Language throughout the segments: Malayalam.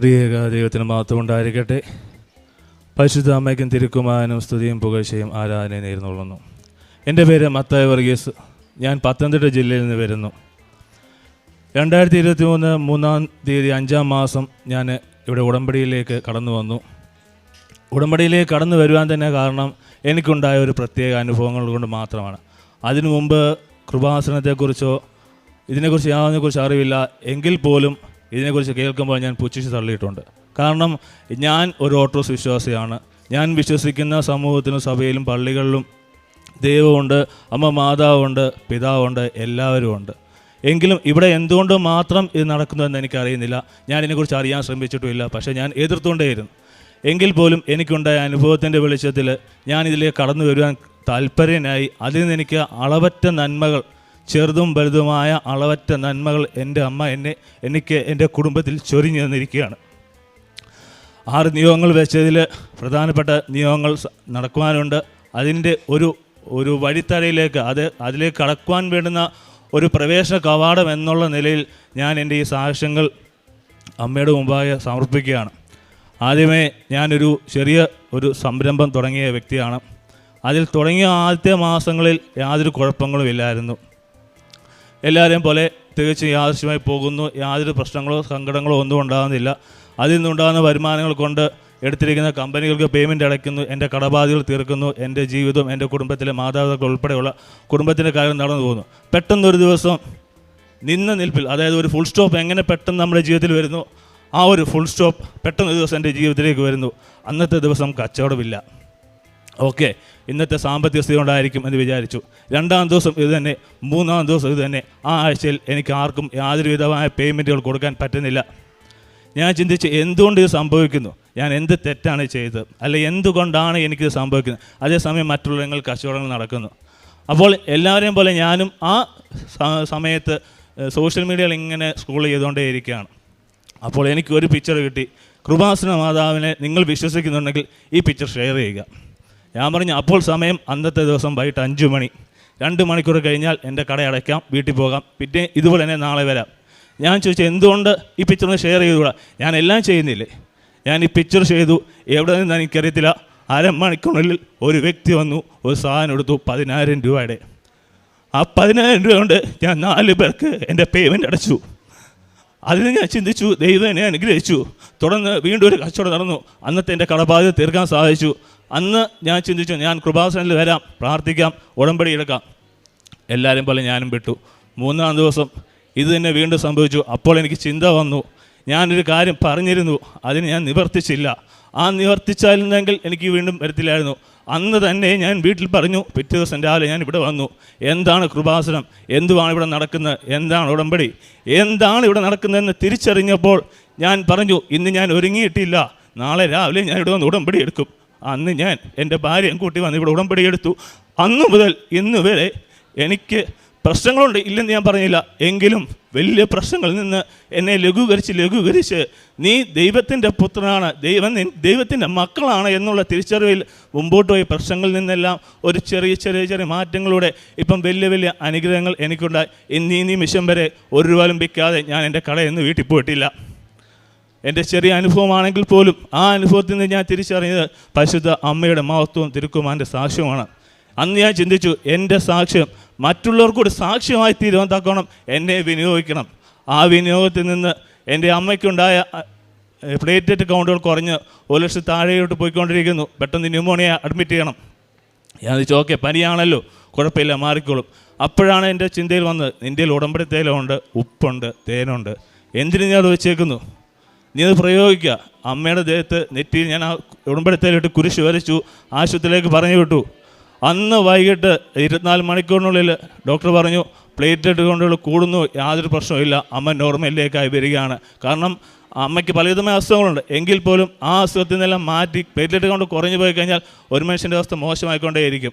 ത്രിയേക ദൈവത്തിന് മാത്രം ഉണ്ടായിരിക്കട്ടെ. പരിശുദ്ധ അമ്മയ്ക്കും തിരുക്കുമാനും സ്തുതിയും പുകഴ്ചയും ആരാധനയും നേർന്നുകൊള്ളുന്നു എന്റെ പേര് മത്തായ വർഗീസ്. ഞാൻ പത്തനംതിട്ട ജില്ലയിൽ നിന്ന് വരുന്നു. രണ്ടായിരത്തി ഇരുപത്തി മൂന്ന് മൂന്നാം തീയതി അഞ്ചാം മാസം ഞാൻ ഇവിടെ ഉടമ്പടിയിലേക്ക് കടന്നു വന്നു. ഉടമ്പടിയിലേക്ക് കടന്നു വരുവാൻ തന്നെ കാരണം എനിക്കുണ്ടായ ഒരു പ്രത്യേക അനുഭവങ്ങൾ കൊണ്ട് മാത്രമാണ്. അതിനു മുമ്പ് കൃപാസനത്തെക്കുറിച്ചോ ഇതിനെക്കുറിച്ച് യാതൊന്നിനെക്കുറിച്ച് അറിവില്ല. എങ്കിൽ പോലും ഇതിനെക്കുറിച്ച് കേൾക്കുമ്പോൾ ഞാൻ പുച്ഛിച്ച് തള്ളിയിട്ടുണ്ട്. കാരണം ഞാൻ ഒരു ഓട്ടോസ് വിശ്വാസിയാണ്. ഞാൻ വിശ്വസിക്കുന്ന സമൂഹത്തിലും സഭയിലും പള്ളികളിലും ദൈവമുണ്ട് അമ്മ മാതാവുണ്ട് പിതാവുണ്ട് എല്ലാവരും ഉണ്ട് എങ്കിലും ഇവിടെ എന്തുകൊണ്ട് മാത്രം ഇത് നടക്കുന്നതെന്ന് എനിക്കറിയുന്നില്ല. ഞാൻ ഇതിനെക്കുറിച്ച് അറിയാൻ ശ്രമിച്ചിട്ടുമില്ല പക്ഷേ ഞാൻ എതിർത്തുകൊണ്ടേയിരുന്നു. എങ്കിൽ പോലും എനിക്കുണ്ടായ അനുഭവത്തിന്റെ വെളിച്ചത്തിൽ ഞാൻ ഇതിലേക്ക് കടന്നു വരുവാൻ താല്പര്യനായി അതിൽ നിന്ന് എനിക്ക് അളവറ്റ നന്മകൾ ചെറുതും വലുതുമായ അളവറ്റ നന്മകൾ എന്റെ അമ്മ എന്നെ എനിക്ക് എന്റെ കുടുംബത്തിൽ ചൊരിഞ്ഞു തന്നിരിക്കുകയാണ്. ആറ് നിയോഗങ്ങൾ വെച്ചതിൽ പ്രധാനപ്പെട്ട നിയോഗങ്ങൾ നടക്കുവാനുണ്ട്. അതിന്റെ ഒരു ഒരു വഴിത്തറയിലേക്ക് അത് അതിലേക്ക് കടക്കുവാൻ വേണ്ടുന്ന ഒരു പ്രവേശന കവാടം എന്നുള്ള നിലയിൽ ഞാൻ എന്റെ ഈ സാക്ഷ്യങ്ങൾ അമ്മയുടെ മുമ്പാകെ സമർപ്പിക്കുകയാണ്. ആദ്യമേ ഞാനൊരു ചെറിയ ഒരു സംരംഭം തുടങ്ങിയ വ്യക്തിയാണ്. അതിൽ തുടങ്ങിയ ആദ്യത്തെ മാസങ്ങളിൽ യാതൊരു കുഴപ്പങ്ങളും ഇല്ലായിരുന്നു. എല്ലാവരെയും പോലെ തികച്ചും യാദൃശ്യമായി പോകുന്നു. യാതൊരു പ്രശ്നങ്ങളോ സങ്കടങ്ങളോ ഒന്നും ഉണ്ടാകുന്നില്ല. അതിൽ നിന്നുണ്ടാകുന്ന വരുമാനങ്ങൾ കൊണ്ട് എടുത്തിരിക്കുന്ന കമ്പനികൾക്ക് പേയ്മെന്റ് അടയ്ക്കുന്നു. എന്റെ കടബാധ്യതകൾ തീർക്കുന്നു. എന്റെ ജീവിതം എന്റെ കുടുംബത്തിലെ മാതാപിതാക്കൾ ഉൾപ്പെടെയുള്ള കുടുംബത്തിന്റെ കാര്യം നടന്നു പോകുന്നു. പെട്ടെന്നൊരു ദിവസം നിന്ന നിൽപ്പിൽ അതായത് ഒരു ഫുൾ സ്റ്റോപ്പ് എങ്ങനെ പെട്ടെന്ന് നമ്മുടെ ജീവിതത്തിൽ വരുന്നു? ആ ഒരു ഫുൾ സ്റ്റോപ്പ് പെട്ടെന്നൊരു ദിവസം എന്റെ ജീവിതത്തിലേക്ക് വരുന്നു. അന്നത്തെ ദിവസം കച്ചവടമില്ല. ഓക്കെ ഇന്നത്തെ സാമ്പത്തിക സ്ഥിതി ഉണ്ടായിരിക്കും എന്ന് വിചാരിച്ചു. രണ്ടാം ദിവസം ഇത് തന്നെ മൂന്നാം ദിവസം ഇത് തന്നെ. ആ ആഴ്ചയിൽ എനിക്ക് ആർക്കും യാതൊരു വിധമായ പേയ്മെന്റുകൾ കൊടുക്കാൻ പറ്റുന്നില്ല. ഞാൻ ചിന്തിച്ച് എന്തുകൊണ്ട് ഇത് സംഭവിക്കുന്നു? ഞാൻ എന്ത് തെറ്റാണ് ചെയ്തത്? അല്ലെ എന്തുകൊണ്ടാണ് എനിക്കിത് സംഭവിക്കുന്നത്? അതേസമയം മറ്റുള്ളവങ്ങൾ കച്ചവടങ്ങൾ നടക്കുന്നു. അപ്പോൾ എല്ലാവരെയും പോലെ ഞാനും ആ സമയത്ത് സോഷ്യൽ മീഡിയയിൽ ഇങ്ങനെ സ്ക്രോൾ ചെയ്തുകൊണ്ടേ ഇരിക്കുകയാണ്. അപ്പോൾ എനിക്ക് ഒരു പിക്ചർ കിട്ടി. കൃപാസന മാതാവിനെ നിങ്ങൾ വിശ്വസിക്കുന്നുണ്ടെങ്കിൽ ഈ പിക്ചർ ഷെയർ ചെയ്യുക. ഞാൻ പറഞ്ഞു അപ്പോൾ സമയം അന്നത്തെ ദിവസം വൈകിട്ട് അഞ്ച് മണി. രണ്ട് മണിക്കൂർ കഴിഞ്ഞാൽ എന്റെ കട അടയ്ക്കാം വീട്ടിൽ പോകാം. പിന്നെ ഇതുപോലെ തന്നെ നാളെ വരാം. ഞാൻ ചോദിച്ചു എന്തുകൊണ്ട് ഈ പിക്ചർ ഒന്ന് ഷെയർ ചെയ്തുകൂടാ? ഞാൻ എല്ലാം ചെയ്യുന്നില്ലേ? ഞാൻ ഈ പിക്ചർ ചെയ്തു. എവിടെ നിന്ന് എനിക്കറിയത്തില്ല. അരമണിക്കൂറിനുള്ളിൽ ഒരു വ്യക്തി വന്നു ഒരു സാധനം എടുത്തു പതിനായിരം രൂപയുടെ. ആ പതിനായിരം രൂപ കൊണ്ട് ഞാൻ നാല് പേർക്ക് എന്റെ പേയ്മെന്റ് അടച്ചു. അതിന് ഞാൻ ചിന്തിച്ചു ദൈവം എന്നെ അനുഗ്രഹിച്ചു. തുടർന്ന് വീണ്ടും ഒരു കച്ചവടം നടന്നു. അന്നത്തെ എന്റെ കടബാധ്യത തീർക്കാൻ സാധിച്ചു. അന്ന് ഞാൻ ചിന്തിച്ചു ഞാൻ കൃപാസനിൽ വരാം പ്രാർത്ഥിക്കാം ഉടമ്പടി എടുക്കാം. എല്ലാവരും പോലെ ഞാനും വിട്ടു. മൂന്നാം ദിവസം ഇത് തന്നെ വീണ്ടും സംഭവിച്ചു. അപ്പോൾ എനിക്ക് ചിന്ത വന്നു. ഞാനൊരു കാര്യം പറഞ്ഞിരുന്നു. അതിന് ഞാൻ നിവർത്തിച്ചില്ല. ആ നിവർത്തിച്ചായിരുന്നെങ്കിൽ എനിക്ക് വീണ്ടും വരത്തില്ലായിരുന്നു. അന്ന് തന്നെ ഞാൻ വീട്ടിൽ പറഞ്ഞു പിറ്റേ ദിവസം രാവിലെ ഞാൻ ഇവിടെ വന്നു. എന്താണ് കൃപാസനം? എന്തുവാണ് ഇവിടെ നടക്കുന്നത്? എന്താണ് ഉടമ്പടി? എന്താണ് ഇവിടെ നടക്കുന്നതെന്ന് തിരിച്ചറിഞ്ഞപ്പോൾ ഞാൻ പറഞ്ഞു ഇന്ന് ഞാൻ ഒരുങ്ങിയിട്ടില്ല. നാളെ രാവിലെ ഞാൻ ഇവിടെ വന്ന് ഉടമ്പടി എടുക്കും. അന്ന് ഞാൻ എന്റെ ഭാര്യയും കൂട്ടി വന്ന് ഇവിടെ ഉടമ്പടി എടുത്തു. അന്ന് മുതൽ ഇന്ന് വരെ എനിക്ക് പ്രശ്നങ്ങളുണ്ട്. ഇല്ലെന്ന് ഞാൻ പറഞ്ഞില്ല. എങ്കിലും വലിയ പ്രശ്നങ്ങളിൽ നിന്ന് എന്നെ ലഘൂകരിച്ച് ലഘൂകരിച്ച് നീ ദൈവത്തിന്റെ പുത്രനാണ്. ദൈവം ദൈവത്തിന്റെ മക്കളാണ് എന്നുള്ള തിരിച്ചറിവിൽ മുമ്പോട്ട് പോയി പ്രശ്നങ്ങളിൽ നിന്നെല്ലാം ഒരു ചെറിയ ചെറിയ ചെറിയ മാറ്റങ്ങളിലൂടെ ഇപ്പം വലിയ വലിയ അനുഗ്രഹങ്ങൾ എനിക്കുണ്ടായി. ഇന്നീ നിമിഷം വരെ ഒരു രൂപ ലംബിക്കാതെ ഞാൻ എന്റെ കടയിൽ നിന്ന് വീട്ടിൽ പോയിട്ടില്ല. എന്റെ ചെറിയ അനുഭവമാണെങ്കിൽ പോലും ആ അനുഭവത്തിൽ നിന്ന് ഞാൻ തിരിച്ചറിഞ്ഞത് പരിശുദ്ധ അമ്മയുടെ മഹത്വവും തിരുക്കുമാന്റെ സാക്ഷ്യമാണ് അന്ന് ഞാൻ ചിന്തിച്ചു എന്റെ സാക്ഷ്യം മറ്റുള്ളവർക്കൂടി സാക്ഷ്യമായി തീരുവാൻ എന്നെ വിനിയോഗിക്കണം. ആ വിനിയോഗത്തിൽ നിന്ന് എന്റെ അമ്മയ്ക്കുണ്ടായ പ്ലേറ്റ്ലെറ്റ് കൗണ്ടുകൾ കുറഞ്ഞ് ഒരു ലക്ഷം താഴെയോട്ട് പോയിക്കൊണ്ടിരിക്കുന്നു. പെട്ടെന്ന് ന്യൂമോണിയ അഡ്മിറ്റ് ചെയ്യണം. ഞാൻ ചോദിച്ചു ഓക്കെ പനിയാണല്ലോ കുഴപ്പമില്ല മാറിക്കോളും. അപ്പോഴാണ് എന്റെ ചിന്തയിൽ വന്നത് നിന്റെ ഉടമ്പടി തേലമുണ്ട് ഉപ്പുണ്ട് തേനുണ്ട്. എന്തിനു ഞാൻ വെച്ചേക്കുന്നു? നീ അത് പ്രയോഗിക്കുക. അമ്മയുടെ ദേഹത്ത് നെറ്റിയിൽ ഞാൻ ആ ഉടമ്പടത്തേലിട്ട് കുരിശ് വരച്ചു ആശുപത്രിയിലേക്ക് പറഞ്ഞു വിട്ടു. അന്ന് വൈകിട്ട് ഇരുപത്തിനാല് മണിക്കൂറിനുള്ളിൽ ഡോക്ടർ പറഞ്ഞു പ്ലേറ്റ് കൊണ്ടുള്ള കൂടുന്നു യാതൊരു പ്രശ്നവുമില്ല. അമ്മ നോർമലിലേക്കായി വരികയാണ്. കാരണം അമ്മയ്ക്ക് പലവിധമായ അസുഖങ്ങളുണ്ട്. എങ്കിൽ പോലും ആ അസുഖത്തിൽ നിന്നെല്ലാം മാറ്റി പ്ലേറ്റ്ലെറ്റ് കൊണ്ട് കുറഞ്ഞു പോയി കഴിഞ്ഞാൽ ഒരു മനുഷ്യന്റെ അവസ്ഥ മോശമായിക്കൊണ്ടേയിരിക്കും.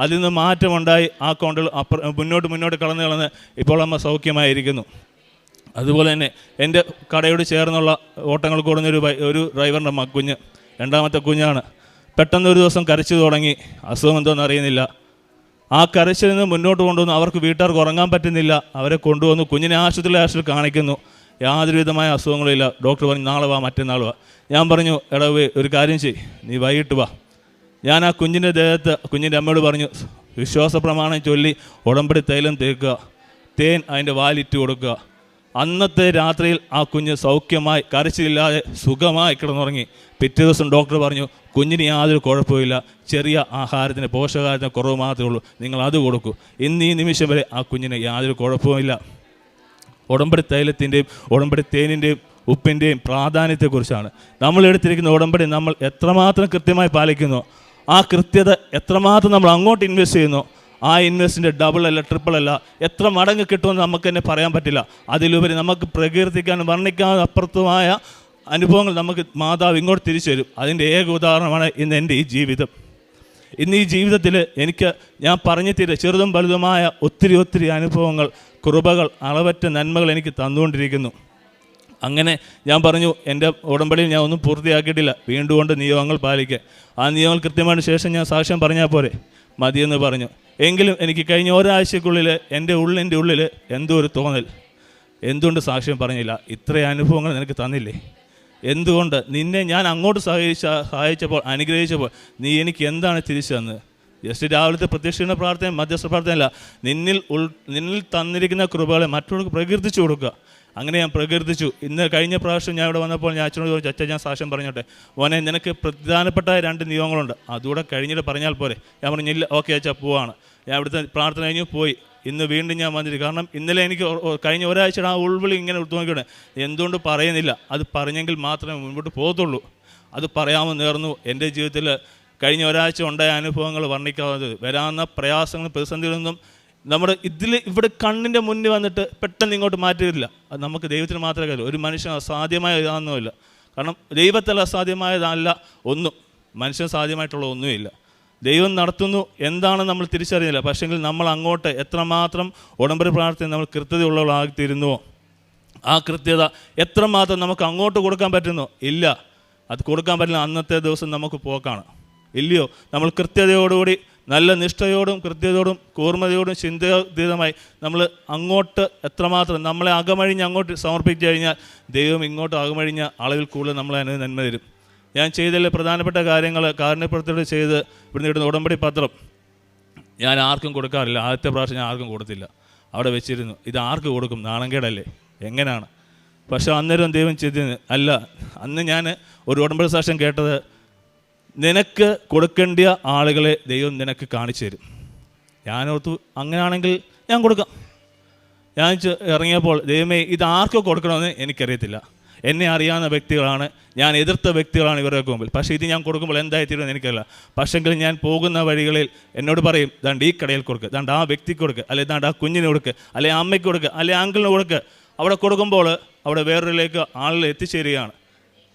അതിൽ നിന്ന് മാറ്റമുണ്ടായി ആ കൗണ്ടുകൾ അപ്പുറം മുന്നോട്ട് മുന്നോട്ട് കടന്നു കളന്ന് ഇപ്പോൾ അമ്മ സൗഖ്യമായിരിക്കുന്നു. അതുപോലെ തന്നെ എന്റെ കടയോട് ചേർന്നുള്ള ഓട്ടങ്ങൾ കൂടുന്ന ഒരു ഒരു ഡ്രൈവറിന്റെ മക്കുഞ്ഞ് കുഞ്ഞ്. രണ്ടാമത്തെ കുഞ്ഞാണ്. പെട്ടെന്ന് ഒരു ദിവസം കരച്ചു തുടങ്ങി. അസുഖം എന്തോന്ന് അറിയുന്നില്ല. ആ കരച്ചിൽ നിന്ന് മുന്നോട്ട് കൊണ്ടുവന്നു അവർക്ക് വീട്ടുകാർക്ക് ഉറങ്ങാൻ പറ്റുന്നില്ല. അവരെ കൊണ്ടുവന്നു കുഞ്ഞിനെ ആശുപത്രിയിൽ ആശുപത്രി കാണിക്കുന്നു യാതൊരുവിധമായ അസുഖങ്ങളില്ല ഡോക്ടർ പറഞ്ഞു നാളെ വാ മറ്റന്നാൾ വാ. ഞാൻ പറഞ്ഞു എടവേ ഒരു കാര്യം ചെയ് നീ വൈകിട്ട് വാ. ഞാൻ ആ കുഞ്ഞിന്റെ ദേഹത്ത് കുഞ്ഞിന്റെ അമ്മയോട് പറഞ്ഞു വിശ്വാസ പ്രമാണം ചൊല്ലി ഉടമ്പടി തൈലം തേക്കുക. തേൻ അതിന്റെ വാലിറ്റ് കൊടുക്കുക. അന്നത്തെ രാത്രിയിൽ ആ കുഞ്ഞ് സൗഖ്യമായി കരച്ചിലില്ലാതെ സുഖമായി കിടന്നുറങ്ങി. പിറ്റേ ദിവസം ഡോക്ടർ പറഞ്ഞു കുഞ്ഞിന് യാതൊരു കുഴപ്പമില്ല ചെറിയ ആഹാരത്തിന് പോഷകാഹാരത്തിന് കുറവ് മാത്രമേ ഉള്ളൂ. നിങ്ങൾ അത് കൊടുക്കൂ. ഇന്ന് ഈ നിമിഷം വരെ ആ കുഞ്ഞിന് യാതൊരു കുഴപ്പവുമില്ല. ഉടമ്പടി തൈലത്തിന്റെയും ഉടമ്പടി തേനിന്റെയും ഉപ്പിന്റെയും പ്രാധാന്യത്തെക്കുറിച്ചാണ്. നമ്മൾ എടുത്തിരിക്കുന്ന ഉടമ്പടി നമ്മൾ എത്രമാത്രം കൃത്യമായി പാലിക്കുന്നു? ആ കൃത്യത എത്രമാത്രം നമ്മൾ അങ്ങോട്ട് ഇൻവെസ്റ്റ് ചെയ്യുന്നു? ആ ഇൻവെസ്റ്റിന്റെ ഡബിൾ അല്ല ട്രിപ്പിൾ അല്ല എത്ര മടങ്ങ് കിട്ടുമെന്ന് നമുക്ക് തന്നെ പറയാൻ പറ്റില്ല. അതിലുപരി നമുക്ക് പ്രകീർത്തിക്കാനും വർണിക്കാനും അപ്പുറത്തുമായ അനുഭവങ്ങൾ നമുക്ക് മാതാവ് ഇങ്ങോട്ട് തിരിച്ചു തരും. അതിന്റെ ഏക ഉദാഹരണമാണ് ഇന്ന് എന്റെ ഈ ജീവിതം. ഇന്ന് ഈ ജീവിതത്തിൽ എനിക്ക് ഞാൻ പറഞ്ഞു തീരെ ചെറുതും വലുതുമായ ഒത്തിരി ഒത്തിരി അനുഭവങ്ങൾ കൃപകൾ അളവറ്റ നന്മകൾ എനിക്ക് തന്നുകൊണ്ടിരിക്കുന്നു. അങ്ങനെ ഞാൻ പറഞ്ഞു എന്റെ ഉടമ്പടിയിൽ ഞാൻ ഒന്നും പൂർത്തിയാക്കിയിട്ടില്ല. വീണ്ടും കൊണ്ട് നിയമങ്ങൾ പാലിക്കുക ആ നിയമങ്ങൾ കൃത്യമായിട്ട് ശേഷം ഞാൻ സാക്ഷ്യം പറഞ്ഞാൽ പോരെ? മതിയെന്ന് പറഞ്ഞു. എങ്കിലും എനിക്ക് കഴിഞ്ഞ ഒരാഴ്ചക്കുള്ളിൽ എന്റെ ഉള്ളിന്റെ ഉള്ളിൽ എന്തോ ഒരു തോന്നൽ. എന്തുകൊണ്ട് സാക്ഷ്യം പറഞ്ഞില്ല? ഇത്രയും അനുഭവങ്ങൾ നിനക്ക് തന്നില്ലേ? എന്തുകൊണ്ട്? നിന്നെ ഞാൻ അങ്ങോട്ട് സഹായിച്ച സഹായിച്ചപ്പോൾ അനുഗ്രഹിച്ചപ്പോൾ നീ എനിക്ക് എന്താണ് തിരിച്ചു തന്നത്? ജസ്റ്റ് രാവിലത്തെ പ്രത്യക്ഷീണ പ്രാർത്ഥന മധ്യസ്ഥ പ്രാർത്ഥനയല്ല. നിന്നിൽ ഉൾ നിന്നിൽ തന്നിരിക്കുന്ന കൃപകളെ മറ്റുള്ളവർക്ക് പ്രകീർത്തിച്ചു കൊടുക്കുക. അങ്ങനെ ഞാൻ പ്രകീർത്തിച്ചു. ഇന്ന് കഴിഞ്ഞ പ്രാവശ്യം ഞാൻ ഇവിടെ വന്നപ്പോൾ ഞാൻ അച്ഛനോട് ചോദിച്ചു അച്ഛൻ ഞാൻ സാക്ഷ്യം പറഞ്ഞോട്ടെ? മോനെ നിനക്ക് പ്രധാനപ്പെട്ട രണ്ട് നിയമങ്ങളുണ്ട്. അതുകൂടെ കഴിഞ്ഞിട്ട് പറഞ്ഞാൽ പോരെ. ഞാൻ പറഞ്ഞില്ല ഓക്കെ അച്ഛാ പോവാണ്. ഞാൻ ഇവിടുത്തെ പ്രാർത്ഥന കഴിഞ്ഞു പോയി. ഇന്ന് വീണ്ടും ഞാൻ വന്നിട്ട് കാരണം ഇന്നലെ എനിക്ക് കഴിഞ്ഞ ഒരാഴ്ചയുടെ ആ ഉൾവിളി ഇങ്ങനെ എടുത്തു നോക്കിയാണ് എന്തുകൊണ്ട് പറയുന്നില്ല? അത് പറഞ്ഞെങ്കിൽ മാത്രമേ മുൻപോട്ട് പോകത്തുള്ളൂ. അത് പറയാമോ നേർന്നു. എന്റെ ജീവിതത്തിൽ കഴിഞ്ഞ ഒരാഴ്ച ഉണ്ടായ അനുഭവങ്ങൾ വർണിക്കാവുന്നത് വരാവുന്ന പ്രയാസങ്ങളും പ്രതിസന്ധികളൊന്നും നമ്മുടെ ഇതിൽ ഇവിടെ കണ്ണിന്റെ മുന്നിൽ വന്നിട്ട് പെട്ടെന്ന് ഇങ്ങോട്ട് മാറ്റിയില്ല അത് നമുക്ക് ദൈവത്തിന് മാത്രമേ കാര്യം ഒരു മനുഷ്യൻ അസാധ്യമായ ഇതാണെന്നുമില്ല കാരണം ദൈവത്തിൽ അസാധ്യമായതല്ല ഒന്നും. മനുഷ്യൻ സാധ്യമായിട്ടുള്ള ഒന്നുമില്ല. ദൈവം നടത്തുന്നു എന്താണ് നമ്മൾ തിരിച്ചറിയുന്നില്ല. പക്ഷെങ്കിൽ നമ്മൾ അങ്ങോട്ട് എത്രമാത്രം ഉടമ്പടി പ്രാർത്ഥന നമ്മൾ കൃത്യതയുള്ളവളായിത്തീരുന്നുവോ ആ കൃത്യത എത്രമാത്രം നമുക്ക് അങ്ങോട്ട് കൊടുക്കാൻ പറ്റുന്നു? ഇല്ല. അത് കൊടുക്കാൻ പറ്റില്ല. അന്നത്തെ ദിവസം നമുക്ക് പോക്കാണ്. ഇല്ലയോ? നമ്മൾ കൃത്യതയോടുകൂടി നല്ല നിഷ്ഠയോടും കൃത്യതയോടും കൂർമ്മതയോടും ചിന്തതീതമായി നമ്മൾ അങ്ങോട്ട് എത്രമാത്രം നമ്മളെ അകമഴിഞ്ഞ് അങ്ങോട്ട് സമർപ്പിച്ചു കഴിഞ്ഞാൽ ദൈവം ഇങ്ങോട്ട് അകമഴിഞ്ഞ അളവിൽ കൂടുതൽ നമ്മളെ നന്മ തരും. ഞാൻ ചെയ്തതിൽ പ്രധാനപ്പെട്ട കാര്യങ്ങൾ കാരുണ്യപ്രവൃത്തിയോട് ചെയ്ത് ഇവിടുന്ന് ഇടുന്ന ഉടമ്പടി പത്രം ഞാൻ ആർക്കും കൊടുക്കാറില്ല. ആദ്യത്തെ പ്രാവശ്യം ഞാൻ ആർക്കും കൊടുത്തില്ല. അവിടെ വെച്ചിരുന്നു. ഇത് ആർക്ക് കൊടുക്കും? നാണങ്കേടല്ലേ എങ്ങനെയാണ് പക്ഷേ അന്നേരം ദൈവം ചെയ്തത് അല്ല. അന്ന് ഞാൻ ഒരു ഉടമ്പടി സാക്ഷ്യം കേട്ടത് നിനക്ക് കൊടുക്കേണ്ട ആളുകളെ ദൈവം നിനക്ക് കാണിച്ചു തരും. ഞാനോർത്തു അങ്ങനെയാണെങ്കിൽ ഞാൻ കൊടുക്കാം. ഞാൻ ഇറങ്ങിയപ്പോൾ ദൈവമേ ഇത് ആർക്ക് കൊടുക്കണമെന്ന് എനിക്കറിയത്തില്ല. എന്നെ അറിയാവുന്ന വ്യക്തികളാണ്. ഞാൻ എതിർത്ത വ്യക്തികളാണ് ഇവരുടെ മുമ്പിൽ. പക്ഷേ ഇത് ഞാൻ കൊടുക്കുമ്പോൾ എന്തായി തീരുമെന്ന് എനിക്കല്ല പക്ഷെങ്കിൽ ഞാൻ പോകുന്ന വഴികളിൽ എന്നോട് പറയും ദാണ്ട് ഈ കടയിൽ കൊടുക്കുക ദാണ്ട് ആ വ്യക്തിക്ക് കൊടുക്കുക അല്ലെ ദാണ്ട് ആ കുഞ്ഞിന് കൊടുക്കുക അല്ലെ അമ്മയ്ക്ക് കൊടുക്കുക അല്ലെ അങ്കിളിന് കൊടുക്കുക അവിടെ കൊടുക്കുമ്പോൾ അവിടെ വേറൊരിലേക്ക് ആളുകൾ എത്തിച്ചേരുകയാണ്.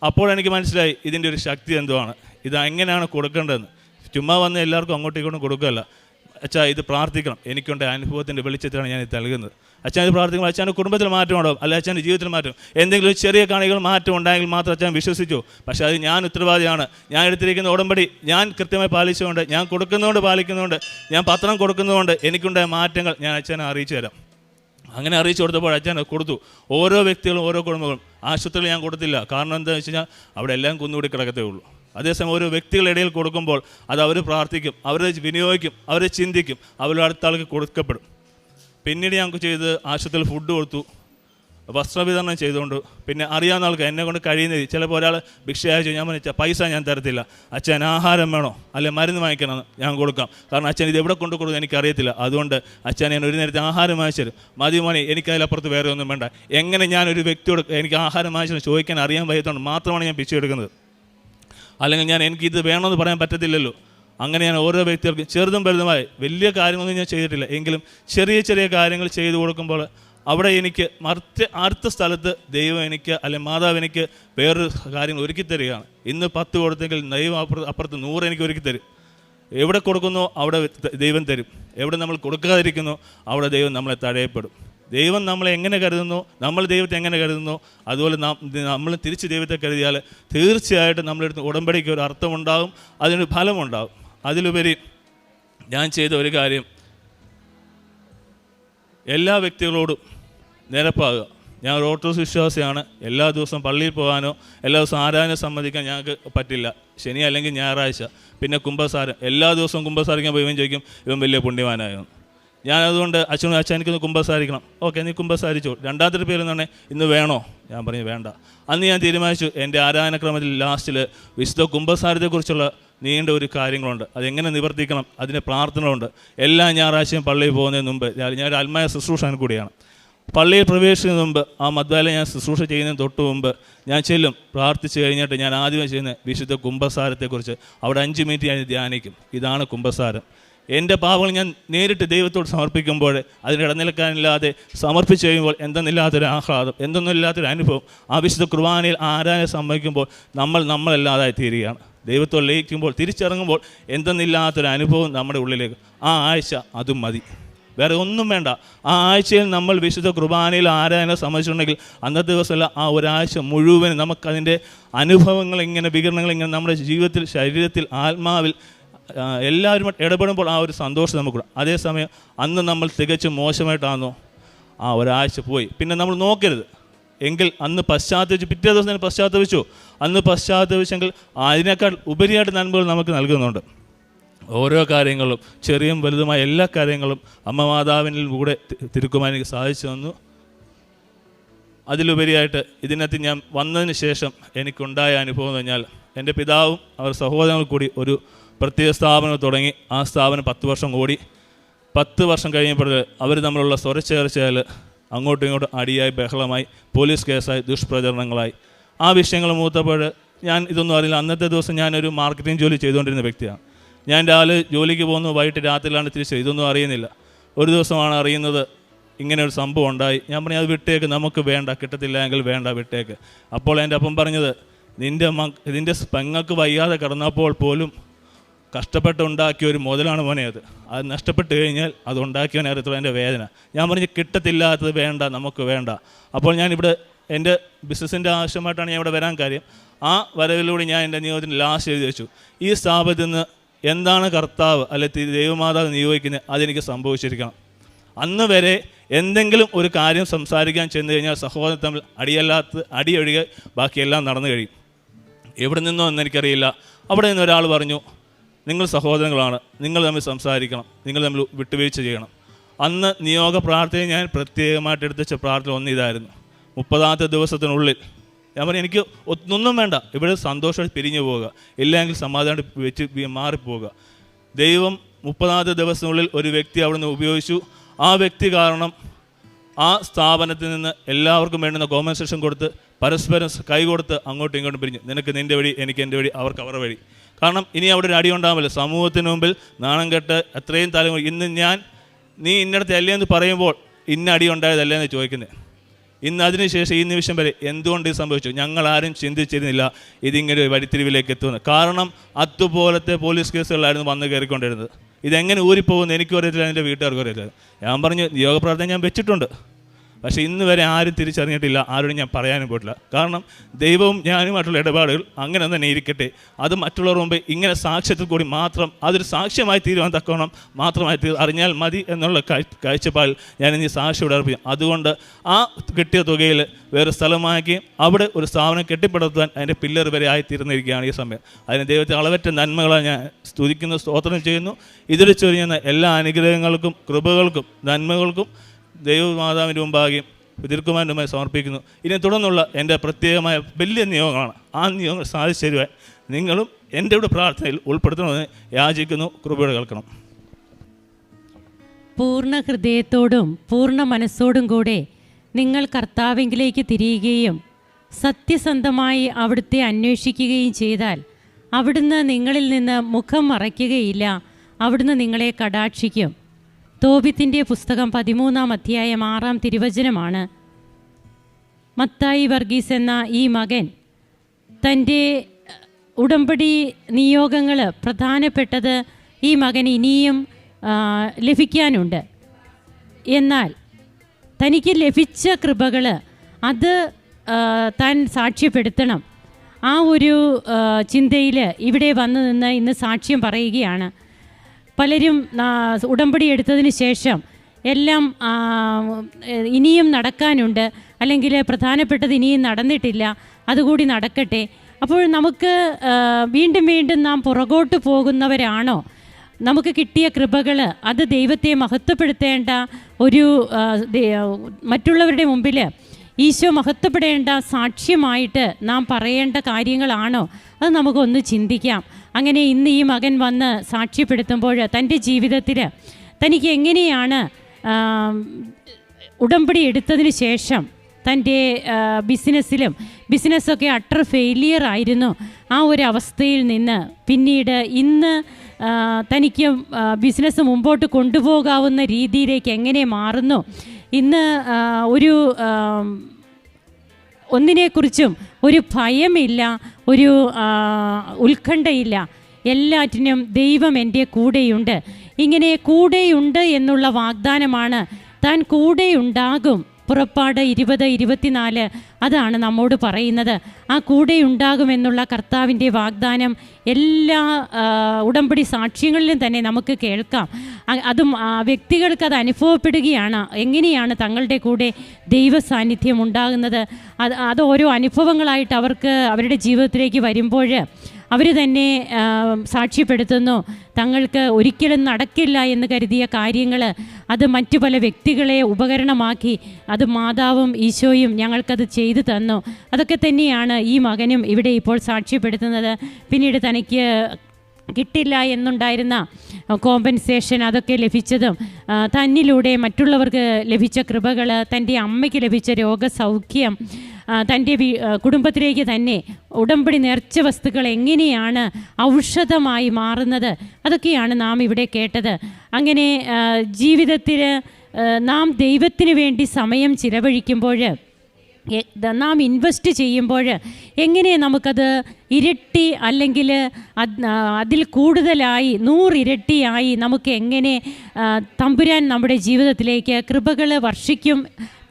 അപ്പോൾ എനിക്ക് മനസ്സിലായി ഇതിന്റെ ഒരു ശക്തി എന്തുവാണ്. ഇത് എങ്ങനെയാണ് കൊടുക്കേണ്ടതെന്ന്. ചുമ്മാ വന്ന് എല്ലാവർക്കും അങ്ങോട്ടും ഇങ്ങോട്ടും കൊടുക്കുകയല്ല. അച്ഛാ ഇത് പ്രാർത്ഥിക്കണം. എനിക്കുണ്ട് അനുഭവത്തിന്റെ വെളിച്ചത്തിലാണ് ഞാൻ ഇത് നൽകുന്നത്. അച്ഛൻ ഇത് പ്രാർത്ഥിക്കുമ്പോൾ അച്ഛന്റെ കുടുംബത്തിൽ മാറ്റം ഉണ്ടാവും. അല്ലെ അച്ഛന്റെ ജീവിതത്തിൽ മാറ്റം. എന്തെങ്കിലും ഒരു ചെറിയ കാണികൾ മാറ്റം ഉണ്ടായെങ്കിൽ മാത്രം അച്ഛൻ വിശ്വസിച്ചു. പക്ഷേ അത് ഞാൻ ഉത്തരവാദിയാണ്. ഞാൻ എടുത്തിരിക്കുന്ന ഉടമ്പടി ഞാൻ കൃത്യമായി പാലിച്ചുകൊണ്ട് ഞാൻ കൊടുക്കുന്നതുകൊണ്ട് പാലിക്കുന്നതുകൊണ്ട് ഞാൻ പത്രം കൊടുക്കുന്നതുകൊണ്ട് എനിക്കുണ്ടായ മാറ്റങ്ങൾ ഞാൻ അച്ഛനെ അറിയിച്ചു തരാം. അങ്ങനെ അറിയിച്ചു കൊടുത്തപ്പോൾ അച്ഛൻ കൊടുത്തു. ഓരോ വ്യക്തികളും ഓരോ കുടുംബങ്ങളും ആശുപത്രിയിൽ ഞാൻ കൊടുത്തില്ല. കാരണം എന്താണെന്ന് വെച്ച് കഴിഞ്ഞാൽ അവിടെ എല്ലാം കുന്നുകൂടി കിടക്കത്തേ ഉള്ളൂ. അതേസമയം ഓരോ വ്യക്തികളുടെ ഇടയിൽ കൊടുക്കുമ്പോൾ അത് അവർ പ്രാർത്ഥിക്കും അവരെ വിനിയോഗിക്കും അവരെ ചിന്തിക്കും അവരുടെ അടുത്ത ആൾക്ക് കൊടുക്കപ്പെടും. പിന്നീട് ഞങ്ങൾക്ക് ചെയ്ത് ആശുപത്രിയിൽ ഫുഡ് കൊടുത്തു വസ്ത്രവിതരണം ചെയ്തുകൊണ്ട്. പിന്നെ അറിയാവുന്ന ആൾക്ക് എന്നെ കൊണ്ട് കഴിയുന്നത് ചിലപ്പോൾ ഒരാൾ ഭിക്ഷ ഞാൻ പറഞ്ഞ പൈസ ഞാൻ തരത്തില്ല. അച്ഛൻ ആഹാരം വേണോ? അല്ലെ മരുന്ന് വാങ്ങിക്കണം ഞാൻ കൊടുക്കാം. കാരണം അച്ഛൻ ഇത് എവിടെ കൊണ്ടു കൊടുക്കും എനിക്കറിയത്തില്ല. അതുകൊണ്ട് അച്ഛൻ ഞാൻ ഒരു നേരത്തെ ആഹാരം വാങ്ങിച്ചു മതി മോനെ എനിക്കതിലപ്പുറത്ത് വേറെ ഒന്നും വേണ്ട. എങ്ങനെ ഞാൻ ഒരു വ്യക്തിയോട് എനിക്ക് ആഹാരം വാങ്ങിച്ചു ചോദിക്കാൻ അറിയാൻ വയ്യത്തോണ്ട് മാത്രമാണ് ഞാൻ പിച്ചു എടുക്കുന്നത്. അല്ലെങ്കിൽ ഞാൻ എനിക്കിത് വേണമെന്ന് പറയാൻ പറ്റത്തില്ലല്ലോ. അങ്ങനെ ഞാൻ ഓരോ വ്യക്തികൾക്കും ചെറുതും വലുതുമായി വലിയ കാര്യങ്ങളൊന്നും ഞാൻ ചെയ്തിട്ടില്ല. എങ്കിലും ചെറിയ ചെറിയ കാര്യങ്ങൾ ചെയ്തു കൊടുക്കുമ്പോൾ അവിടെ എനിക്ക് മറ്റ് അടുത്ത സ്ഥലത്ത് ദൈവം എനിക്ക് അല്ലെങ്കിൽ മാതാവ് എനിക്ക് വേറൊരു കാര്യങ്ങൾ ഒരുക്കി തരികയാണ്. ഇന്ന് പത്ത് കൊടുത്തെങ്കിൽ ദൈവം അപ്പുറത്ത് അപ്പുറത്ത് നൂറ് എനിക്ക് ഒരുക്കി തരും. എവിടെ കൊടുക്കുന്നോ അവിടെ ദൈവം തരും. എവിടെ നമ്മൾ കൊടുക്കാതിരിക്കുന്നോ അവിടെ ദൈവം നമ്മളെ തടയപ്പെടും. ദൈവം നമ്മളെ എങ്ങനെ കരുതുന്നു? നമ്മൾ ദൈവത്തെ എങ്ങനെ കരുതുന്നു? അതുപോലെ നമ്മൾ തിരിച്ച് ദൈവത്തെ കരുതിയാൽ തീർച്ചയായിട്ടും നമ്മളെടുത്ത് ഉടമ്പടിക്ക് ഒരു അർത്ഥമുണ്ടാകും അതിനൊരു ഫലമുണ്ടാകും അതിലുപരി ഞാൻ ചെയ്ത ഒരു കാര്യം എല്ലാ വ്യക്തികളോടും നിരപ്പാകുക. ഞാൻ ഒരു ഓർത്തഡോക്സ് വിശ്വാസിയാണ്. എല്ലാ ദിവസവും പള്ളിയിൽ പോകാനോ എല്ലാ ദിവസവും ആരാധന സമ്മതിക്കാൻ ഞങ്ങൾക്ക് പറ്റില്ല. ശനി അല്ലെങ്കിൽ ഞായറാഴ്ച. പിന്നെ കുംഭസാരം. എല്ലാ ദിവസവും കുംഭസാരിക്കാൻ പോയി ചോദിക്കും ഇവൻ വലിയ പുണ്യവാനായോ? ഞാൻ അതുകൊണ്ട് അച്ഛനും അച്ഛൻ എനിക്കൊന്ന് കുമ്പസാരിക്കണം. ഓക്കെ നീ കുമ്പസാരിച്ചു. രണ്ടാമത്തെ പേര് തന്നെ ഇന്ന് വേണോ? ഞാൻ പറഞ്ഞു വേണ്ട. അന്ന് ഞാൻ തീരുമാനിച്ചു എന്റെ ആരാധനക്രമത്തിൽ ലാസ്റ്റിൽ വിശുദ്ധ കുമ്പസാരത്തെക്കുറിച്ചുള്ള നീണ്ട ഒരു കാര്യങ്ങളുണ്ട്. അതെങ്ങനെ നിവർത്തിക്കണം? അതിന് പ്രാർത്ഥനകളുണ്ട്. എല്ലാ ഞായറാഴ്ചയും പള്ളിയിൽ പോകുന്നതിന് മുമ്പ് ഞാൻ ഞാൻ ഒരു ആത്മായ ശുശ്രൂഷകൻ കൂടിയാണ്. പള്ളിയിൽ പ്രവേശിക്കുന്നതിന് മുമ്പ് ആ മദ്വാല ഞാൻ ശുശ്രൂഷ ചെയ്യുന്നതിന് തൊട്ട് മുമ്പ് ഞാൻ ചെല്ലും. പ്രാർത്ഥിച്ചു കഴിഞ്ഞിട്ട് ഞാൻ ആദ്യമേ ചെയ്യുന്ന വിശുദ്ധ കുംഭസാരത്തെക്കുറിച്ച് അവിടെ അഞ്ച് മിനിറ്റ് ഞാൻ ധ്യാനിക്കും. ഇതാണ് കുംഭസാരം എന്റെ പാപങ്ങൾ ഞാൻ നേരിട്ട് ദൈവത്തോട് സമർപ്പിക്കുമ്പോൾ അതിന് ഇടനിലക്കാനില്ലാതെ സമർപ്പിച്ച് കഴിയുമ്പോൾ എന്തെന്നില്ലാത്തൊരു ആഹ്ലാദം എന്തെന്നില്ലാത്തൊരു അനുഭവം ആ വിശുദ്ധ കുർബാനയിൽ ആരാധന സംഭവിക്കുമ്പോൾ നമ്മൾ നമ്മളല്ലാതായി തീരുകയാണ്. ദൈവത്തോട് ലയിക്കുമ്പോൾ തിരിച്ചിറങ്ങുമ്പോൾ എന്തെന്നില്ലാത്തൊരു അനുഭവം നമ്മുടെ ഉള്ളിലേക്ക്. ആ ആഴ്ച അതും മതി. വേറെ ഒന്നും വേണ്ട. ആ ആഴ്ചയിൽ നമ്മൾ വിശുദ്ധ കുർബാനയിൽ ആരാധന സംബന്ധിച്ചിട്ടുണ്ടെങ്കിൽ അന്നത്തെ ദിവസമല്ല ആ ഒരാഴ്ച മുഴുവൻ നമുക്കതിന്റെ അനുഭവങ്ങൾ ഇങ്ങനെ വികരണങ്ങൾ ഇങ്ങനെ നമ്മുടെ ജീവിതത്തിൽ ശരീരത്തിൽ ആത്മാവിൽ എല്ലാവരും ഇടപെടുമ്പോൾ ആ ഒരു സന്തോഷം നമുക്കുണ്ട് അതേസമയം അന്ന് നമ്മൾ തികച്ചും മോശമായിട്ടാണോ? ആ ഒരാഴ്ച പോയി. പിന്നെ നമ്മൾ നോക്കരുത്. എങ്കിൽ അന്ന് പശ്ചാത്തപിച്ച് പിറ്റേ ദിവസം തന്നെ പശ്ചാത്തപിച്ചു അന്ന് പശ്ചാത്തപിച്ചെങ്കിൽ അതിനേക്കാൾ ഉപരിയായിട്ട് നന്മകൾ നമുക്ക് നൽകുന്നുണ്ട്. ഓരോ കാര്യങ്ങളും ചെറിയും വലുതുമായ എല്ലാ കാര്യങ്ങളും അമ്മ മാതാവിനിൽ കൂടെ തിരുക്കുവാൻ എനിക്ക് സാധിച്ചു തന്നു. അതിലുപരിയായിട്ട് ഇതിനകത്ത് ഞാൻ വന്നതിന് ശേഷം എനിക്കുണ്ടായ അനുഭവം എന്ന് പറഞ്ഞാൽ എന്റെ പിതാവും അവർ സഹോദരങ്ങൾ കൂടി ഒരു പ്രത്യേക സ്ഥാപനം തുടങ്ങി. ആ സ്ഥാപനം പത്ത് വർഷം കൂടി. പത്ത് വർഷം കഴിഞ്ഞപ്പോൾ അവർ തമ്മിലുള്ള സ്വരച്ചേർച്ചയിൽ അങ്ങോട്ടും ഇങ്ങോട്ടും അടിയായി ബഹളമായി പോലീസ് കേസായി ദുഷ്പ്രചരണങ്ങളായി. ആ വിഷയങ്ങൾ മൂത്തപ്പോൾ ഞാൻ ഇതൊന്നും അറിയില്ല. അന്നത്തെ ദിവസം ഞാനൊരു മാർക്കറ്റിംഗ് ജോലി ചെയ്തുകൊണ്ടിരുന്ന വ്യക്തിയാണ്. ഞാൻ രാവിലെ ജോലിക്ക് പോകുന്നു വൈകിട്ട് രാത്രിയിലാണ് തിരിച്ച് ഇതൊന്നും അറിയുന്നില്ല. ഒരു ദിവസമാണ് അറിയുന്നത്. ഇങ്ങനെ ഒരു സംഭവം ഉണ്ടായി. ഞാൻ പറഞ്ഞു അത് വിട്ടേക്ക് നമുക്ക് വേണ്ട കിട്ടത്തില്ല എങ്കിൽ വേണ്ട വിട്ടേക്ക്. അപ്പോൾ എന്റെ അപ്പം പറഞ്ഞത് നിന്റെ മ നിന്റെ പെങ്ങൾക്ക് വയ്യാതെ കിടന്നപ്പോൾ പോലും കഷ്ടപ്പെട്ട് ഉണ്ടാക്കിയ ഒരു മുതലാണ് മോനെ അത്. അത് നഷ്ടപ്പെട്ട് കഴിഞ്ഞാൽ അത് ഉണ്ടാക്കിയവനെ അറിയത്തുള്ളൂ എന്റെ വേദന. ഞാൻ പറഞ്ഞ് കിട്ടത്തില്ലാത്തത് വേണ്ട നമുക്ക് വേണ്ട. അപ്പോൾ ഞാനിവിടെ എന്റെ ബിസിനസ്സിന്റെ ആവശ്യമായിട്ടാണ് ഞാൻ ഇവിടെ വരാൻ കാര്യം. ആ വരവിലൂടെ ഞാൻ എന്റെ നിയോഗത്തിന് ലാസ്റ്റ് എഴുതി വെച്ചു. ഈ സ്ഥാപനത്തിൽ നിന്ന് എന്താണ് കർത്താവ് അല്ലെ തി- ദൈവമാതാവ് നിയോഗിക്കുന്നത് അതെനിക്ക് സംഭവിച്ചിരിക്കണം. അന്ന് വരെ എന്തെങ്കിലും ഒരു കാര്യം സംസാരിക്കാൻ ചെന്ന് കഴിഞ്ഞാൽ സഹോദരൻ തമ്മിൽ അടിയല്ലാത്ത അടിയൊഴികെ ബാക്കിയെല്ലാം നടന്നു കഴിയും. എവിടെ നിന്നോ എന്ന് എനിക്കറിയില്ല. അവിടെ നിന്ന് ഒരാൾ പറഞ്ഞു നിങ്ങൾ സഹോദരങ്ങളാണ്. നിങ്ങൾ തമ്മിൽ സംസാരിക്കണം. നിങ്ങൾ തമ്മിൽ വിട്ടുവീഴ്ച ചെയ്യണം. അന്ന് നിയോഗ പ്രാർത്ഥന ഞാൻ പ്രത്യേകമായിട്ട് എടുത്ത് പ്രാർത്ഥന ഒന്ന് ഇതായിരുന്നു. മുപ്പതാമത്തെ ദിവസത്തിനുള്ളിൽ ഞാൻ പറഞ്ഞു എനിക്ക് ഒന്നും വേണ്ട. ഇവിടെ സന്തോഷമായിട്ട് പിരിഞ്ഞു പോവുക. ഇല്ലെങ്കിൽ സമാധാനം വെച്ച് മാറിപ്പോവുക. ദൈവം മുപ്പതാമത്തെ ദിവസത്തിനുള്ളിൽ ഒരു വ്യക്തി അവിടുന്ന് ഉപയോഗിച്ചു. ആ വ്യക്തി കാരണം ആ സ്ഥാപനത്തിൽ നിന്ന് എല്ലാവർക്കും വേണ്ടുന്ന കോമ്പൻസേഷൻ കൊടുത്ത് പരസ്പരം കൈ കൊടുത്ത് അങ്ങോട്ടും ഇങ്ങോട്ടും പിരിഞ്ഞു നിനക്ക് നിന്റെ വഴി എനിക്ക് എന്റെ വഴി അവർക്ക് അവരുടെ വഴി. കാരണം ഇനി അവിടെ ഒരു അടി ഉണ്ടാവില്ല. സമൂഹത്തിന് മുമ്പിൽ നാണം കെട്ട് എത്രയും തലമുറ ഇന്ന് ഞാൻ നീ ഇന്നടത്ത് അല്ലേ എന്ന് പറയുമ്പോൾ ഇന്ന അടി ഉണ്ടായതല്ലേ എന്ന് ചോദിക്കുന്നത് ഇന്ന് അതിനുശേഷം ഈ നിമിഷം വരെ എന്തുകൊണ്ട് ഇത് സംഭവിച്ചു? ഞങ്ങൾ ആരും ചിന്തിച്ചിരുന്നില്ല ഇതിങ്ങനെ ഒരു വഴിത്തിരിവിലേക്ക് എത്തുമെന്ന്. കാരണം അതുപോലത്തെ പോലീസ് കേസുകളായിരുന്നു വന്ന് കയറിക്കൊണ്ടിരുന്നത്. ഇതെങ്ങനെ ഊരിപ്പോകുന്നു എനിക്കും അറിയത്തില്ല എന്റെ വീട്ടുകാർക്കും അറിയത്തില്ല. ഞാൻ പറഞ്ഞു യോഗപ്രാർത്ഥന ഞാൻ വെച്ചിട്ടുണ്ട്. പക്ഷേ ഇന്ന് വരെ ആരും തിരിച്ചറിഞ്ഞിട്ടില്ല ആരോടും ഞാൻ പറയാനും പോയിട്ടില്ല. കാരണം ദൈവവും ഞാനുമായിട്ടുള്ള ഇടപാടുകൾ അങ്ങനെ തന്നെ ഇരിക്കട്ടെ. അത് മറ്റുള്ളവർ മുമ്പ് ഇങ്ങനെ സാക്ഷ്യത്തിൽ കൂടി മാത്രം അതൊരു സാക്ഷ്യമായി തീരുവാൻ തക്കവണ്ണം മാത്രമായി തീർ അറിഞ്ഞാൽ മതി എന്നുള്ള കാഴ്- കാഴ്ചപ്പാടിൽ ഞാൻ ഇനി സാക്ഷ്യം അർപ്പിക്കും. അതുകൊണ്ട് ആ കിട്ടിയ തുകയിൽ വേറെ സ്ഥലമാക്കി അവിടെ ഒരു സ്ഥാപനം കെട്ടിപ്പടുത്താൻ അതിന്റെ പില്ലർ വരെ ആയിത്തീർന്നിരിക്കുകയാണ് ഈ സമയം. അതിന് ദൈവത്തെ അളവറ്റ നന്മകളെ ഞാൻ സ്തുതിക്കുന്നു സ്തോത്രം ചെയ്യുന്നു. ഇതിൽ ചൊരിയുന്ന എല്ലാ അനുഗ്രഹങ്ങൾക്കും കൃപകൾക്കും നന്മകൾക്കും ദൈവമാതാവിന്റെ മുമ്പാകെയും തിരുക്കുമാരന്റെ മുമ്പായി സമർപ്പിക്കുന്നു. ഇനി തുടർന്നുള്ള എന്റെ പ്രത്യേകമായ വലിയ നിയോഗമാണ് ആ നിയോഗം സാധിച്ചു തരുവാൻ നിങ്ങളും എന്റെ ഇവിടെ പ്രാർത്ഥനയിൽ ഉൾപ്പെടുത്തണമെന്ന് യാചിക്കുന്നു. കൃപയോടെ കേൾക്കണം. പൂർണ ഹൃദയത്തോടും പൂർണ മനസ്സോടും കൂടെ നിങ്ങൾ കർത്താവിങ്കിലേക്ക് തിരിയുകയും സത്യസന്ധമായി അവിടുത്തെ അന്വേഷിക്കുകയും ചെയ്താൽ അവിടുന്ന് നിങ്ങളിൽ നിന്ന് മുഖം മറയ്ക്കുകയില്ല. അവിടുന്ന് നിങ്ങളെ കടാക്ഷിക്കും. തോബിത്തിന്റെ പുസ്തകം പതിമൂന്നാം അധ്യായം ആറാം തിരുവചനമാണ്. മത്തായി വർഗീസ് എന്ന ഈ മകൻ തന്റെ ഉടമ്പടി നിയോഗങ്ങൾ പ്രധാനപ്പെട്ടത് ഈ മകൻ ഇനിയും ലഭിക്കാനുണ്ട്. എന്നാൽ തനിക്ക് ലഭിച്ച കൃപകൾ അത് താൻ സാക്ഷ്യപ്പെടുത്തണം. ആ ഒരു ചിന്തയിൽ ഇവിടെ വന്നു നിന്ന് ഇന്ന് സാക്ഷ്യം പറയുകയാണ്. പലരും ഉടമ്പടി എടുത്തതിന് ശേഷം എല്ലാം ഇനിയും നടക്കാനുണ്ട്. അല്ലെങ്കിൽ പ്രധാനപ്പെട്ടത് ഇനിയും നടന്നിട്ടില്ല. അതുകൂടി നടക്കട്ടെ. അപ്പോൾ നമുക്ക് വീണ്ടും വീണ്ടും നാം പുറകോട്ട് പോകുന്നവരാണോ? നമുക്ക് കിട്ടിയ കൃപകൾ അത് ദൈവത്തെ മഹത്വപ്പെടുത്തേണ്ട ഒരു മറ്റുള്ളവരുടെ മുമ്പിൽ ഈശോ മഹത്വപ്പെടേണ്ട സാക്ഷ്യമായിട്ട് നാം പറയേണ്ട കാര്യങ്ങളാണോ? അത് നമുക്കൊന്ന് ചിന്തിക്കാം. അങ്ങനെ ഇന്ന് ഈ മകൻ വന്ന് സാക്ഷ്യപ്പെടുത്തുമ്പോൾ തന്റെ ജീവിതത്തിൽ തനിക്ക് എങ്ങനെയാണ് ഉടമ്പടി എടുത്തതിന് ശേഷം തന്റെ ബിസിനസ്സിലും ബിസിനസ്സൊക്കെ അട്ടർ ഫെയിലിയർ ആയിരുന്നു. ആ ഒരു അവസ്ഥയിൽ നിന്ന് പിന്നീട് ഇന്ന് തനിക്ക് ബിസിനസ് മുമ്പോട്ട് കൊണ്ടുപോകാവുന്ന രീതിയിലേക്ക് എങ്ങനെ മാറുന്നു? ഇന്ന് ഒരു ഒന്നിനെക്കുറിച്ചും ഒരു ഭയമില്ല ഒരു ഉത്കണ്ഠയില്ല. എല്ലാറ്റിനും ദൈവം എന്റെ കൂടെയുണ്ട്. ഇങ്ങനെ കൂടെയുണ്ട് എന്നുള്ള വാഗ്ദാനമാണ് താൻ കൂടെയുണ്ടാകും. പുറപ്പാട് ഇരുപത് ഇരുപത്തിനാല് അതാണ് നമ്മോട് പറയുന്നത്. ആ കൂടെയുണ്ടാകുമെന്നുള്ള കർത്താവിന്റെ വാഗ്ദാനം എല്ലാ ഉടമ്പടി സാക്ഷ്യങ്ങളിലും തന്നെ നമുക്ക് കേൾക്കാം. അതും വ്യക്തികൾക്ക് അത് അനുഭവപ്പെടുകയാണ്. എങ്ങനെയാണ് തങ്ങളുടെ കൂടെ ദൈവ സാന്നിധ്യം ഉണ്ടാകുന്നത്? അത് അത് ഓരോ അനുഭവങ്ങളായിട്ട് അവർക്ക് അവരുടെ ജീവിതത്തിലേക്ക് വരുമ്പോൾ അവർ തന്നെ സാക്ഷ്യപ്പെടുത്തുന്നു. തങ്ങൾക്ക് ഒരിക്കലും നടക്കില്ല എന്ന് കരുതിയ കാര്യങ്ങൾ അത് മറ്റു പല വ്യക്തികളെ ഉപകരണമാക്കി. അത് മാതാവും ഈശോയും ഞങ്ങൾക്കത് ചെയ്തു തന്നു. അതൊക്കെ തന്നെയാണ് ഈ മകനും ഇവിടെ ഇപ്പോൾ സാക്ഷ്യപ്പെടുത്തുന്നത്. പിന്നീട് തനിക്ക് കിട്ടില്ല എന്നുണ്ടായിരുന്ന കോമ്പൻസേഷൻ അതൊക്കെ ലഭിച്ചതും തന്നിലൂടെ മറ്റുള്ളവർക്ക് ലഭിച്ച കൃപകൾ തന്റെ അമ്മയ്ക്ക് ലഭിച്ച രോഗസൗഖ്യം തന്റെ കുടുംബത്തിലേക്ക് തന്നെ ഉടമ്പടി നേർച്ച വസ്തുക്കൾ എങ്ങനെയാണ് ഔഷധമായി മാറുന്നത് അതൊക്കെയാണ് നാം ഇവിടെ കേട്ടത്. അങ്ങനെ ജീവിതത്തിൽ നാം ദൈവത്തിന് വേണ്ടി സമയം ചിലവഴിക്കുമ്പോൾ നാം ഇൻവെസ്റ്റ് ചെയ്യുമ്പോൾ എങ്ങനെ നമുക്കത് ഇരട്ടി അല്ലെങ്കിൽ അത് അതിൽ കൂടുതലായി നൂറിരട്ടിയായി നമുക്ക് എങ്ങനെ തമ്പുരാൻ നമ്മുടെ ജീവിതത്തിലേക്ക് കൃപകൾ വർഷിക്കും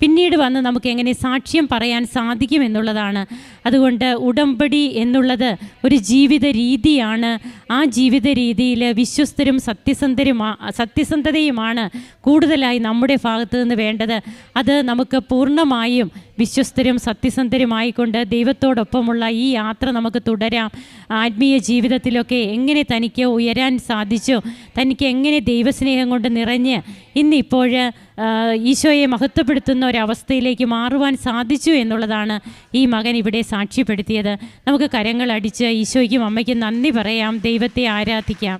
പിന്നീട് വന്ന് നമുക്ക് എങ്ങനെ സാക്ഷ്യം പറയാൻ സാധിക്കും എന്നുള്ളതാണ്. അതുകൊണ്ട് ഉടമ്പടി എന്നുള്ളത് ഒരു ജീവിത രീതിയാണ്. ആ ജീവിത രീതിയിൽ വിശ്വസ്തരും സത്യസന്ധരും സത്യസന്ധതയുമാണ് കൂടുതലായി നമ്മുടെ ഭാഗത്തു നിന്ന് വേണ്ടത്. അത് നമുക്ക് പൂർണമായും വിശ്വസ്തരും സത്യസന്ധരുമായിക്കൊണ്ട് ദൈവത്തോടൊപ്പമുള്ള ഈ യാത്ര നമുക്ക് തുടരാം. ആത്മീയ ജീവിതത്തിലൊക്കെ എങ്ങനെ തനിക്ക് ഉയരാൻ സാധിച്ചു തനിക്ക് എങ്ങനെ ദൈവസ്നേഹം കൊണ്ട് നിറഞ്ഞ് ഇന്നിപ്പോൾ ഈശോയെ മഹത്വപ്പെടുത്തുന്ന ഒരവസ്ഥയിലേക്ക് മാറുവാൻ സാധിച്ചു എന്നുള്ളതാണ് ഈ മകൻ ഇവിടെ സാക്ഷ്യപ്പെടുത്തിയത്. നമുക്ക് കരങ്ങളടിച്ച് ഈശോയ്ക്കും അമ്മയ്ക്കും നന്ദി പറയാം. ദൈവത്തെ ആരാധിക്കാം.